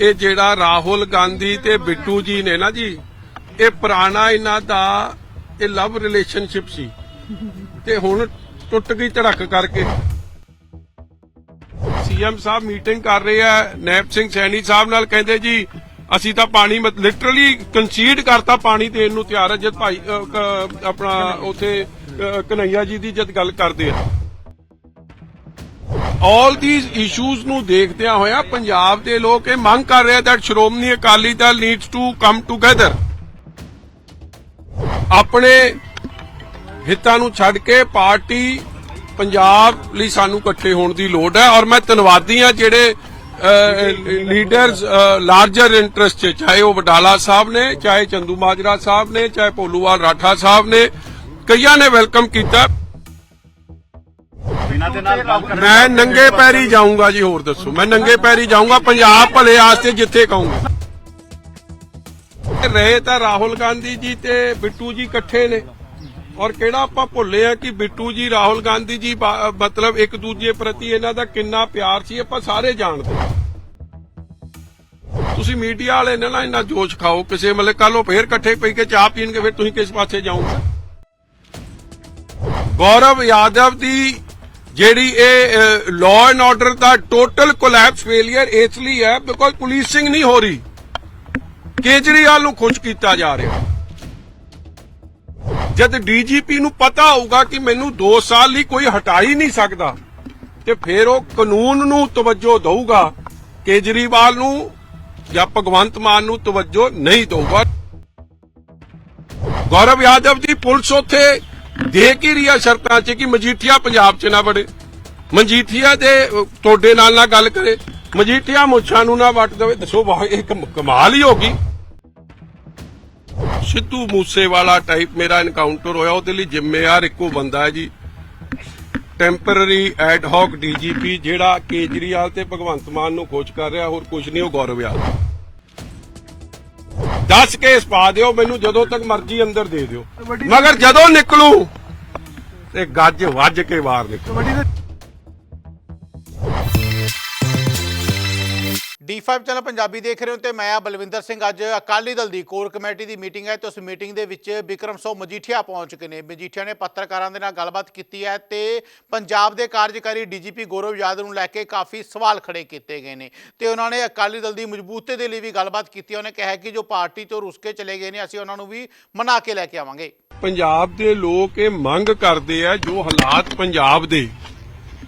ਇਹ ਜਿਹੜਾ ਰਾਹੁਲ ਗਾਂਧੀ ਤੇ ਬਿੱਟੂ ਜੀ ਨੇ ਨਾ ਜੀ, ਇਹ ਪੁਰਾਣਾ ਇਹਨਾਂ ਦਾ ਇਹ ਲਵ ਰਿਲੇਸ਼ਨਸ਼ਿਪ ਸੀ। ਤੇ ਹੁਣ ਟੁੱਟ ਗਈ ਧੜਕ ਕਰਕੇ। ਸੀਐਮ ਸਾਹਿਬ ਮੀਟਿੰਗ ਕਰ ਰਹੇ ਆ ਨੈਪ ਸਿੰਘ ਸੈਣੀ ਸਾਹਿਬ ਨਾਲ ਕਹਿੰਦੇ ਜੀ, ਅਸੀਂ ਤਾਂ ਪਾਣੀ ਲਿਟਰਲੀ ਕੰਸੀਡ ਕਰਤਾ ਪਾਣੀ ਦੇਣ ਨੂੰ ਤਿਆਰ ਹੈ ਜਦ ਭਾਈ ਆਪਣਾ ਉਥੇ ਕਨਈਆ ਜੀ ਦੀ ਜਦ ਗੱਲ ਕਰਦੇ ਆ। ਆਲ ਥੀਸ ਇਸ਼ੂਜ਼ ਨੂੰ ਦੇਖਦਿਆਂ ਹੋਇਆ ਪੰਜਾਬ ਦੇ ਲੋਕ ਇਹ ਮੰਗ ਕਰ ਰਹੇ that Shiromani Akali Dal needs to come together ਆਪਣੇ ਹਿੱਤਾਂ ਨੂੰ ਛੱਡ ਕੇ ਪਾਰਟੀ ਪੰਜਾਬ ਲਈ ਸਾਨੂੰ ਇਕੱਠੇ ਹੋਣ ਦੀ ਲੋੜ ਹੈ ਔਰ ਮੈਂ ਧੰਨਵਾਦੀ ਹਾਂ ਜਿਹੜੇ ਲੀਡਰਸ ਲਾਰਜਰ ਇੰਟਰਸਟ ਚ, ਚਾਹੇ ਉਹ ਵਡਾਲਾ ਸਾਹਿਬ ਨੇ, ਚਾਹੇ ਚੰਦੂ ਮਾਜਰਾ ਸਾਹਿਬ ਨੇ, ਚਾਹੇ ਭੋਲੂਵਾਲ ਰਾਠਾ ਸਾਹਿਬ ਨੇ, ਕਈਆਂ ਨੇ ਵੈਲਕਮ ਕੀਤਾ। ਇਹਨਾਂ ਦੇ ਨਾਲ ਕੰਮ ਕਰਨ ਮੈਂ ਨੰਗੇ ਪੈਰੀ ਜਾਊਂਗਾ ਜੀ, ਹੋਰ ਦੱਸੋ। ਮੈਂ ਨੰਗੇ ਪੈਰੀ ਜਾਊਂਗਾ, ਪੰਜਾਬ ਭਲੇ ਆਸਤੇ ਜਿੱਥੇ ਕਹੂੰਗਾ। ਰਹੇ ਤਾਂ ਰਾਹੁਲ ਗਾਂਧੀ ਜੀ ਤੇ ਬਿੱਟੂ ਜੀ ਇਕੱਠੇ ਨੇ। ਔਰ ਕਿਹੜਾ ਆਪਾਂ ਭੁੱਲੇ ਆ ਕਿ ਬਿੱਟੂ ਜੀ, ਰਾਹੁਲ ਗਾਂਧੀ ਜੀ ਮਤਲਬ ਇੱਕ ਦੂਜੇ ਪ੍ਰਤੀ ਇਹਨਾਂ ਦਾ ਕਿੰਨਾ ਪਿਆਰ ਸੀ, ਆਪਾਂ ਸਾਰੇ ਜਾਣਦੇ ਤੁਸੀਂ ਮੀਡੀਆ ਵਾਲੇ ਨੇ ਨਾ ਇੰਨਾ ਜੋਸ਼ ਖਾਓ, ਕਿਸੇ ਮਤਲਬ ਕੱਲ ਉਹ ਫੇਰ ਇਕੱਠੇ ਪਈ ਕੇ ਚਾਹ ਪੀਣਗੇ, ਫਿਰ ਤੁਸੀਂ ਕਿਸ ਪਾਸੇ ਜਾਓਗੇ? ਗੌਰਵ ਯਾਦਵ ਦੀ ਜਿਹੜੀ ਇਹ ਲਾਅ ਐਂਡ ਆਰਡਰ ਦਾ ਟੋਟਲ ਕੋਲੈਪਸ ਫੇਲਿਅਰ ਇਸ ਲਈ ਹੈ ਬਿਕੋਜ਼ ਪੁਲਿਸਿੰਗ ਨਹੀਂ ਹੋ ਰਹੀ। ਕੇਜਰੀਵਾਲ ਨੂੰ ਖੁਸ਼ ਕੀਤਾ ਜਾ ਰਿਹਾ। ਜਦ ਡੀਜੀਪੀ ਨੂੰ ਪਤਾ ਹੋਊਗਾ ਕਿ ਮੈਨੂੰ 2 ਸਾਲ ਲਈ ਕੋਈ ਹਟਾ ਹੀ ਨਹੀਂ ਸਕਦਾ, ਤੇ ਫਿਰ ਉਹ ਕਾਨੂੰਨ ਨੂੰ ਤਵੱਜੋ ਦਊਗਾ, ਕੇਜਰੀਵਾਲ ਨੂੰ ਜਾਂ ਭਗਵੰਤ ਮਾਨ ਨੂੰ ਤਵੱਜੋ ਨਹੀਂ ਦਊਗਾ। ਗੌਰਵ ਯਾਦਵ ਦੀ ਪੁਲਿਸ ਉੱਥੇ ਦੇ ਕੀ ਰਹੀ ਸ਼ਰਤਾਂ 'ਚ ਕਿ ਮਜੀਠੀਆ ਪੰਜਾਬ 'ਚ ਨਾ ਵੜੇ। ਮਜੀਠੀਆ ਦੇ ਤੁਹਾਡੇ ਨਾਲ ਨਾ ਗੱਲ ਕਰੇ। ਮਜੀਠੀਆ ਮੁੱਛਾਂ ਨੂੰ ਨਾ ਵੱਟ ਦੇਵੇ। ਦੱਸੋ ਵਾਹ, ਇਹ ਕਮਾਲ ਹੀ ਹੋ ਗਈ। ਸਿੱਧੂ ਮੂਸੇਵਾਲਾ ਟਾਈਪ ਮੇਰਾ ਐਨਕਾਊਂਟਰ ਹੋਇਆ, ਉਹਦੇ ਲਈ ਜ਼ਿੰਮੇਵਾਰ ਇੱਕੋ ਬੰਦਾ ਹੈ ਜੀ। ਟੈਂਪਰਰੀ ਐਡ ਹੌਕ ਡੀਜੀਪੀ ਜਿਹੜਾ ਕੇਜਰੀਵਾਲ ਤੇ ਭਗਵੰਤ ਮਾਨ ਨੂੰ ਖੋਜ ਕਰ ਰਿਹਾ, ਹੋਰ ਕੁਝ ਨਹੀਂ, ਉਹ ਗੌਰਵ ਯਾਦਵ। ਦੱਸ ਕੇਸ ਪਾ ਦਿਓ ਮੈਨੂੰ ਜਦੋਂ ਤੱਕ ਮਰਜ਼ੀ ਅੰਦਰ ਦੇ ਦਿਓ। ਮਗਰ ਜਦੋਂ ਨਿਕਲੂ ਤੇ ਗੱਜ ਵੱਜ ਕੇ ਬਾਹਰ ਨਿਕਲੂ। D5 ਚੈਨਲ ਪੰਜਾਬੀ ਦੇਖ ਰਹੇ ਹੋ ਤੇ ਮੈਂ ਆ ਬਲਵਿੰਦਰ ਸਿੰਘ। ਅੱਜ ਅਕਾਲੀ ਦਲ ਦੀ ਕੋਰ ਕਮੇਟੀ ਦੀ ਮੀਟਿੰਗ ਹੈ ਤੇ ਉਸ ਮੀਟਿੰਗ ਦੇ ਵਿੱਚ ਬਿਕਰਮ ਸੋ ਮਜੀਠੀਆ ਪਹੁੰਚ ਚੁੱਕੇ ਨੇ। ਮਜੀਠੀਆ ਨੇ ਪੱਤਰਕਾਰਾਂ ਦੇ ਨਾਲ ਗੱਲਬਾਤ ਕੀਤੀ ਹੈ ਤੇ ਪੰਜਾਬ ਦੇ ਕਾਰਜਕਾਰੀ ਡੀਜੀਪੀ ਗੌਰਵ ਯਾਦਵ ਨੂੰ ਲੈ ਕੇ ਕਾਫੀ ਸਵਾਲ ਖੜੇ ਕੀਤੇ ਗਏ ਨੇ ਤੇ ਉਹਨਾਂ ਨੇ ਅਕਾਲੀ ਦਲ ਦੀ ਮਜ਼ਬੂਤੀ ਦੇ ਲਈ ਵੀ ਗੱਲਬਾਤ ਕੀਤੀ ਹੈ। ਉਹਨੇ ਕਿਹਾ ਕਿ ਜੋ ਪਾਰਟੀ ਤੋਂ ਰੁੱਸ ਕੇ ਚਲੇ ਗਏ ਨੇ, ਅਸੀਂ ਉਹਨਾਂ ਨੂੰ ਵੀ ਮਨਾ ਕੇ ਲੈ ਕੇ ਆਵਾਂਗੇ। ਪੰਜਾਬ ਦੇ ਲੋਕ ਇਹ ਮੰਗ ਕਰਦੇ ਆ ਜੋ ਹਾਲਾਤ ਪੰਜਾਬ ਦੇ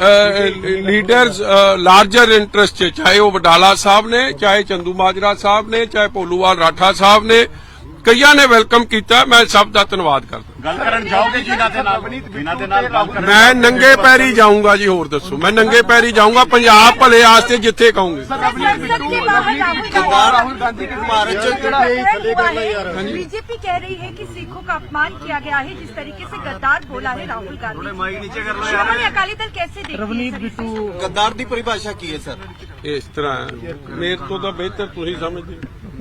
ਲੀਡਰਸ ਲਾਰਜਰ ਇੰਟਰਸਟ ਚ, ਚਾਹੇ ਉਹ ਵਡਾਲਾ ਸਾਹਿਬ ਨੇ, ਚਾਹੇ ਚੰਦੂ ਮਾਜਰਾ ਸਾਹਿਬ ਨੇ, ਚਾਹੇ ਭੋਲੂਵਾਲ ਰਾਠਾ ਸਾਹਿਬ ਨੇ ਕਈਆਂ ਨੇ ਵੈਲਕਮ ਕੀਤਾ ਮੈਂ ਸਭ ਦਾ ਧੰਨਵਾਦ ਕਰਦਾ ਗੱਲ ਕਰਨ ਜਾਓਗੇ ਜਿਨ੍ਹਾਂ ਦੇ ਨਾਲ ਜਿਨ੍ਹਾਂ ਦੇ ਨਾਲ ਗੱਲ ਕਰਨ ਮੈਂ ਨੰਗੇ ਪੈਰੀ ਜਾਊਂਗਾ ਜੀ ਹੋਰ ਦੱਸੋ ਮੈਂ ਨੰਗੇ ਪੈਰੀ ਜਾਊਂਗਾ ਪੰਜਾਬ ਭਲੇ ਆਸਤੇ ਜਿੱਥੇ ਕਹੋਗੇ संसद के बाहर राहुल गांधी का भारत जो बीजेपी कह रही है कि सिखों का अपमान किया गया है जिस तरीके से गद्दार बोला है राहुल गांधी नीचे कर श्रोमणी अकाली दल कैसे देखती है ਰਵਨੀਤ सर इस ਬਿੱਟੂ गद्दार ਦੀ ਪਰਿਭਾਸ਼ਾ ਕੀ ਹੈ ਸਰ ਇਸ ਤਰ੍ਹਾਂ ਹੈ। ਮੇਰੇ ਤੋਂ ਤਾਂ ਬਿਹਤਰ ਤੁਸੀਂ ਸਮਝਦੇ ਹੋ।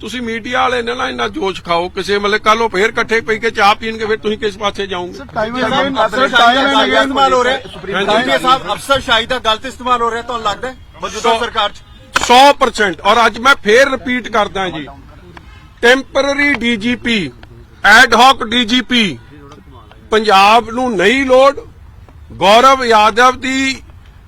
ਤੁਸੀਂ ਮੀਡੀਆ ਵਾਲੇ ਨੇ ਨਾ ਇੰਨਾ ਜੋਸ਼ ਖਾਓ ਕਿਸੇ ਮਤਲਬ ਕੱਲ ਉਹ ਫੇਰ ਇਕੱਠੇ ਪਈ ਕੇ ਚਾਹ ਪੀਣਗੇ ਫਿਰ ਤੁਸੀਂ ਕਿਸ ਪਾਸੇ ਜਾਓਗੇ? ਅਫਸਰ ਸ਼ਾਹੀ ਦਾ ਗਲਤ ਇਸਤੇਮਾਲ ਹੋ ਰਿਹਾ। ਸਾਹਿਬ ਅਫਸਰ ਸ਼ਾਹੀ ਦਾ ਗਲਤ ਇਸਤੇਮਾਲ ਹੋ ਰਿਹਾ ਤੁਹਾਨੂੰ ਲੱਗਦਾ ਮੌਜੂਦਾ ਸੋ- ਸਰਕਾਰ 'ਚ। 100% ਔਰ ਅੱਜ ਮੈਂ ਫੇਰ ਰਿਪੀਟ ਕਰਦਾ ਜੀ। Temporary DGP ad hoc DGP Punjab ਨੂੰ ਨਹੀਂ ਲੋੜ। ਗੌਰਵ ਯਾਦਵ ਦੀ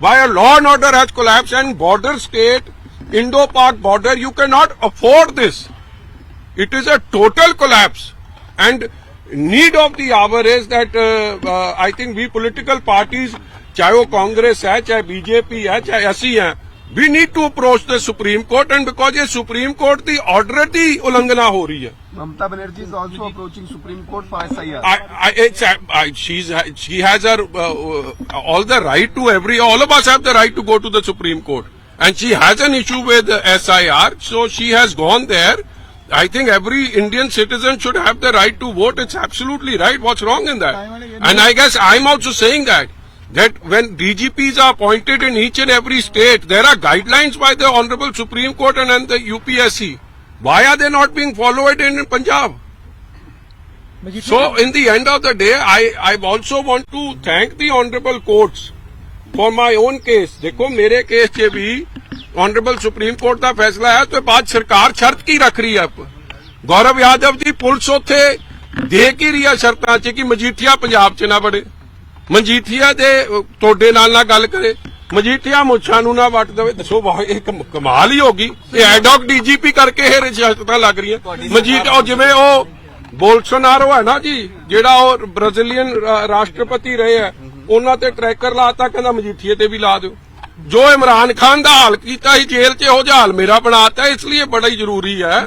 why a law and order has collapsed and border state, Indo-Pak border, you cannot afford this. It is a total collapse and need of the hour is that uh, uh, I think we political parties, chayo Congress hai, chai BJP hai, chai ASI hai, we need to approach the Supreme Court and because the Supreme Court, the order the ulangana ho rahi. Mamata Banerjee is also approaching Supreme Court for SIR. I, I, it's, I, she's, she has her uh, uh, all the right to every. All of us have the right to go to the Supreme Court, and she has an issue with uh, SIR, so she has gone there. I think every Indian citizen should have the right to vote. It's absolutely right. What's wrong in that? And I guess I'm also saying that that when DGPs are appointed in each and every state, there are guidelines by the Honorable Supreme Court and, and the UPSC. Why are they not being followed in Punjab? So, in the end of the day, I, I also want to thank the honorable courts for my own case. देखो मेरे case 'ਚ ਵੀ honorable supreme court ਦਾ ਫੈਸਲਾ ਹੈ ਤੇ ਬਾਅਦ ਸਰਕਾਰ ਸ਼ਰਤ ਕੀ ਰੱਖ ਰਹੀ ਹੈ ਗੌਰਵ ਯਾਦਵ ਦੀ ਪੁਲਿਸ ਉੱਥੇ ਦੇ ਕੀ ਰਹੀ ਹੈ ਸ਼ਰਤਾਂ 'ਚ ਕਿ ਮਜੀਠੀਆ ਪੰਜਾਬ 'ਚ ਨਾ ਵੜੇ ਮਜੀਠੀਆ ਦੇ ਅਹ, ਤੁਹਾਡੇ ਨਾਲ ਨਾ ਗੱਲ ਕਰੇ ਮਜੀਠੀਆ ਮੁੱਛਾਂ ਨੂੰ ਨਾ ਵੱਟ ਦੇਵੇ ਦੱਸੋ ਵਾਹ ਇਹ ਕਮ- ਕਮਾਲ ਹੀ ਹੋਗੀ ਇਹ ਐਡੌਕ ਡੀਜੀਪੀ ਕਰਕੇ ਇਹ ਰਿਸ਼ਤਤਾਂ ਲੱਗ ਰਹੀਆਂ। ਮਜੀਠੀਆ ਉਹ ਜਿਵੇਂ ਉਹ ਬੋਲਸੋਨਾਰੋ ਹੈ ਨਾ ਜੀ ਜਿਹੜਾ ਉਹ ਬ੍ਰਾਜ਼ੀਲੀਅਨ ਰਾ- ਰਾਸ਼ਟਰਪਤੀ ਰਹੇ ਆ ਉਹਨਾਂ ਤੇ ਟਰੈਕਰ ਲਾਤਾ ਕਹਿੰਦਾ ਮਜੀਠੀਏ ਤੇ ਵੀ ਲਾ ਦਿਓ। ਜੋ ਇਮਰਾਨ ਖਾਨ ਦਾ ਹਾਲ ਕੀਤਾ ਸੀ ਜੇਲ੍ਹ 'ਚ ਉਹ ਹਾਲ ਮੇਰਾ ਬਣਾਤਾ ਇਸ ਲਈ ਇਹ ਬੜਾ ਹੀ ਜ਼ਰੂਰੀ ਹੈ।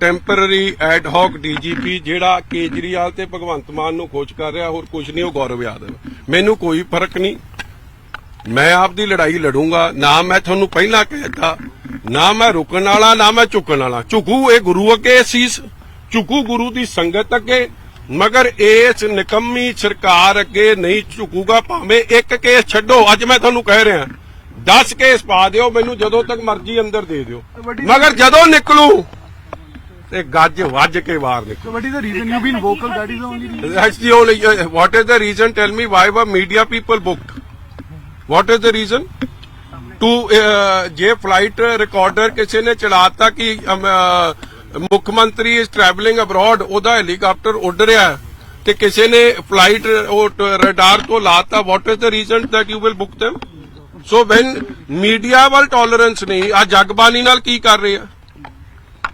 ਟੈਂਪਰਰੀ ਐਡ ਹਾਕ ਡੀਜੀਪੀ ਜਿਹੜਾ ਕੇਜਰੀਵਾਲ ਤੇ ਭਗਵੰਤ ਮਾਨ ਨੂੰ ਖੋਜ ਕਰ ਰਿਹਾ ਹੋਰ ਕੁਝ ਨਹੀਂ ਉਹ ਗੌਰਵ ਯਾਦਵ। ਮੈਨੂੰ ਕੋਈ ਫ਼ਰਕ ਨਹੀਂ। ਮੈਂ ਆਪਦੀ ਲੜਾਈ ਲੜੂੰਗਾ ਨਾ ਮੈਂ ਤੁਹਾਨੂੰ ਪਹਿਲਾਂ ਕਹਿਤਾ ਨਾ ਮੈਂ ਰੁਕਣ ਵਾਲਾ ਨਾ ਮੈਂ ਝੁਕਣ ਵਾਲਾ। ਝੁਕੂ ਇਹ ਗੁਰੂ ਅੱਗੇ ਸੀਸ ਝੁਕੂ ਗੁਰੂ ਦੀ ਸੰਗਤ ਅੱਗੇ ਮਗਰ ਇਸ ਨਿਕੰਮੀ ਸਰਕਾਰ ਅੱਗੇ ਨਹੀਂ ਝੁਕੂਗਾ ਭਾਵੇਂ ਇੱਕ ਕੇਸ ਛੱਡੋ ਅੱਜ ਮੈਂ ਤੁਹਾਨੂੰ ਕਹਿ ਰਿਹਾ। 10 ਕੇਸ ਪਾ ਦਿਓ ਮੈਨੂੰ ਜਦੋਂ ਤੱਕ ਮਰਜ਼ੀ ਅੰਦਰ ਦੇ ਦਿਓ। ਮਗਰ ਜਦੋਂ ਨਿਕਲੂ ਤੇ ਗੱਜ ਵੱਜ ਕੇ ਬਾਹਰ ਨਿਕਲੂ So what is the reason you've been vocal? That is the only reason. That's the only. Uh, what is the reason? Tell me why were media people booked? What is the reason? To uh, ਜੇ flight recorder ਕਿਸੇ ਨੇ ਚਲਾਤਾ ਕਿ ਅਮ, ਅਹ, ਮੁੱਖ ਮੰਤਰੀ ਇਸ travelling abroad ਉਹਦਾ helicopter ਉੱਡ ਰਿਹਾ ਹੈ ਤੇ ਕਿਸੇ ਨੇ ਫਲਾਈਟ ਉਹ ਰਡਾਰ ਤੋਂ ਲਾਤਾ what is the reason that you will book them so when media ਵੱਲ ਟੋਲਰੈਂਸ ਨਹੀਂ ਆ ਜਗਬਾਨੀ ਨਾਲ ਕੀ ਕਰ ਰਹੇ ਆ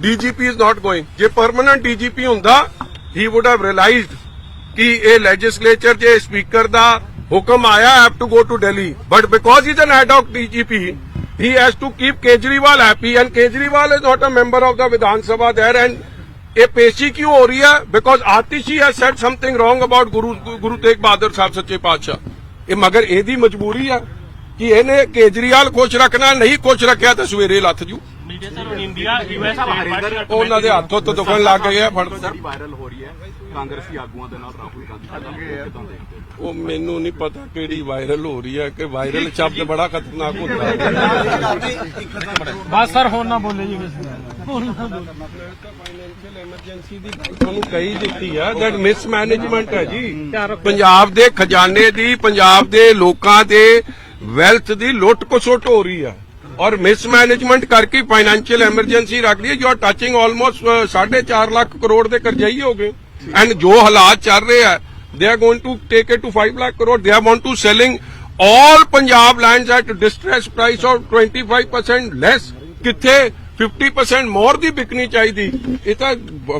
DGP is not going ਜੇ ਪਰਮਨੈਂਟ ਡੀਜੀਪੀ ਹੁੰਦਾ ਹੀ ਊਡ ਹੈਵ ਰਿਅਲਾਈਜ਼ਡ ਕਿ ਇਹ ਲੈਜਿਸਲੇਚਰ ਜੇ ਸਪੀਕਰ ਦਾ ਹੁਕਮ ਆਇਆ have to go to Delhi but because is an head of DGP he has to keep Kejriwal happy and Kejriwal is not a member of the Vidhan Sabha there and ਇਹ ਪੇਸ਼ੀ ਕਿਉਂ ਹੋ ਰਹੀ ਹੈ because Atishi has said something wrong about Guru Guru Tegh Bahadur Sahib ਸੱਚੇ ਪਾਤਸ਼ਾਹ ਇਹ ਮਗਰ ਇਹਦੀ ਮਜਬੂਰੀ ਆ ਕਿ ਇਹਨੇ ਕੇਜਰੀਵਾਲ ਖੁਸ਼ ਰੱਖਣਾ ਨਹੀਂ ਖੁਸ਼ ਰੱਖਿਆ ਤਾਂ ਸਵੇਰੇ ਲੱਥ ਜੂ ਉਹਨਾਂ ਦੇ ਹੱਥੋਂ ਤੋਂ ਦੁਖਣ ਲੱਗ ਗਏ ਆ ਫੜ ਵਾਇਰਲ ਹੋ ਰਹੀ ਹੈ। ਕਾਂਗਰਸੀ ਆਗੂਆਂ ਦੇ ਨਾਲ ਰਾਹੁਲ ਗਾਂਧੀ ਉਹ ਮੈਨੂੰ ਨਹੀਂ ਪਤਾ ਕਿਹੜੀ ਵਾਇਰਲ ਹੋ ਰਹੀ ਹੈ ਕਿ ਵਾਇਰਲ ਸ਼ਬਦ ਬੜਾ ਖਤਰਨਾਕ ਹੁੰਦਾ ਹੈ। ਬਸ ਸਰ ਹੁਣ ਨਾ ਬੋਲੇ ਜੀ ਕਿਸੇ ਫਾਈਨੈਂਸ਼ੀਅਲ ਐਮਰਜੈਂਸੀ ਦੀ ਗੱਲ ਤੁਹਾਨੂੰ ਕਹੀ ਦਿੱਤੀ ਹੈ ਦੈਟ ਮਿਸਮੈਨੇਜਮੈਂਟ ਹੈ ਜੀ। ਪੰਜਾਬ ਦੇ ਖਜ਼ਾਨੇ ਦੀ ਪੰਜਾਬ ਦੇ ਲੋਕਾਂ ਦੇ ਵੈਲਥ ਦੀ ਲੁੱਟ ਖਸੁੱਟ ਹੋ ਰਹੀ ਹੈ ਔਰ ਮਿਸਮੈਨੇਜਮੈਂਟ ਕਰਕੇ ਫਾਈਨੈਂਸ਼ੀਅਲ ਐਮਰਜੈਂਸੀ ਰੱਖ ਲਈ you are touching almost 4.5 lakh crore ਦੇ ਕਰਜ਼ਾਈ ਹੋ ਗਏ ਐਂਡ ਜੋ ਹਾਲਾਤ ਚੱਲ ਰਹੇ ਆ they are going to take it to 5 lakh crore they are want to selling all punjab lands at distress price of 25% less ਕਿੱਥੇ 50% ਮੋਰ ਦੀ ਵਿਕਣੀ ਚਾਹੀਦੀ। ਇਹ ਤਾਂ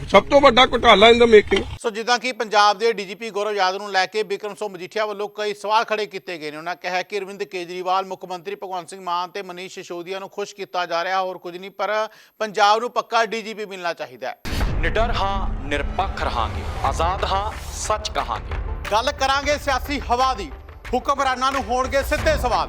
ਸਭ ਤੋਂ ਵੱਡਾ ਘੁਟਾਲਾ ਇਨ ਦਾ ਮੇਕਿੰਗ ਸੋ ਜਿੱਦਾਂ ਕਿ ਪੰਜਾਬ ਦੇ ਡੀਜੀਪੀ ਗੌਰਵ ਯਾਦਵ ਨੂੰ ਲੈ ਕੇ ਬਿਕਰਮ ਸਿੰਘ ਮਜੀਠੀਆ ਵੱਲੋਂ ਕਈ ਸਵਾਲ ਖੜੇ ਕੀਤੇ ਗਏ ਨੇ। ਉਹਨਾਂ ਕਿਹਾ ਕਿ ਅਰਵਿੰਦ ਕੇਜਰੀਵਾਲ ਮੁੱਖ ਮੰਤਰੀ ਭਗਵੰਤ ਸਿੰਘ ਮਾਨ ਤੇ ਮਨੀਸ਼ ਸਿਸੋਦੀਆ ਨੂੰ ਖੁਸ਼ ਕੀਤਾ ਜਾ ਰਿਹਾ ਹੋਰ ਕੁਝ ਨਹੀਂ ਪਰ ਪੰਜਾਬ ਨੂੰ ਪੱਕਾ ਡੀਜੀਪੀ ਮਿਲਣਾ ਚਾਹੀਦਾ ਹੈ। ਨਿਡਰ ਹਾਂ ਨਿਰਪੱਖ ਰਹਾਂਗੇ। ਆਜ਼ਾਦ ਹਾਂ ਸੱਚ ਕਹਾਂਗੇ। ਗੱਲ ਕਰਾਂਗੇ ਸਿਆਸੀ ਹਵਾ ਦੀ। ਹੁਕਮਰਾਨਾਂ ਨੂੰ ਹੋਣਗੇ ਸਿੱਧੇ ਸਵਾਲ।